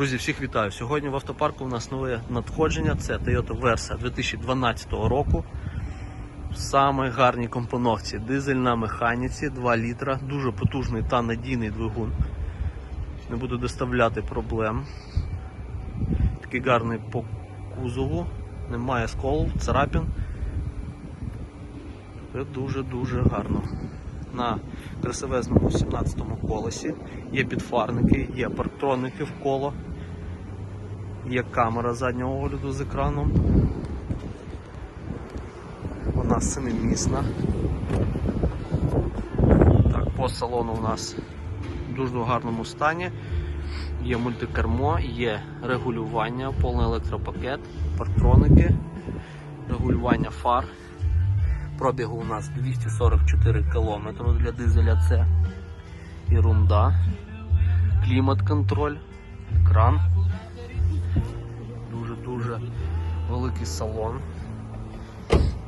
Друзі, всіх вітаю. Сьогодні в автопарку у нас нове надходження. Це Toyota Versa 2012 року. Саме гарній компоновці. Дизель на механіці 2 літра, дуже потужний та надійний двигун. Не буду доставляти проблем. Такий гарний по кузову, немає сколів, царапін. Це дуже-дуже гарно. На красивезному 17-му колесі є підфарники, є парктроники в коло, є камера заднього огляду з екраном. Вона семимісна. Так, по салону у нас в дуже гарному стані. Є мультикермо, є регулювання, повний електропакет, парктроники, регулювання фар. Пробігу у нас 244 км для дизеля це ерунда. Клімат-контроль, екран. Великий салон.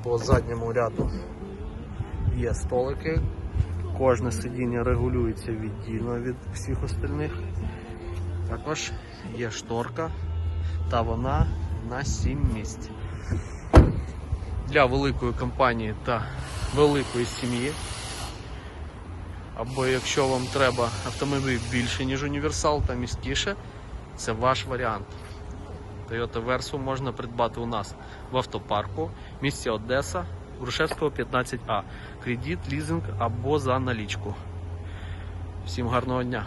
По задньому ряду є столики. Кожне сидіння регулюється віддільно від всіх остальних. Також є шторка, та вона на 7 місць для великої компанії та великої сім'ї. Або якщо вам треба автомобіль більше, ніж універсал та міськіше, це ваш варіант. Toyota Verso можна придбати у нас в автопарку, в місті Одеса, Грушевського 15А. Кредит, лізинг або за налічку. Всім гарного дня!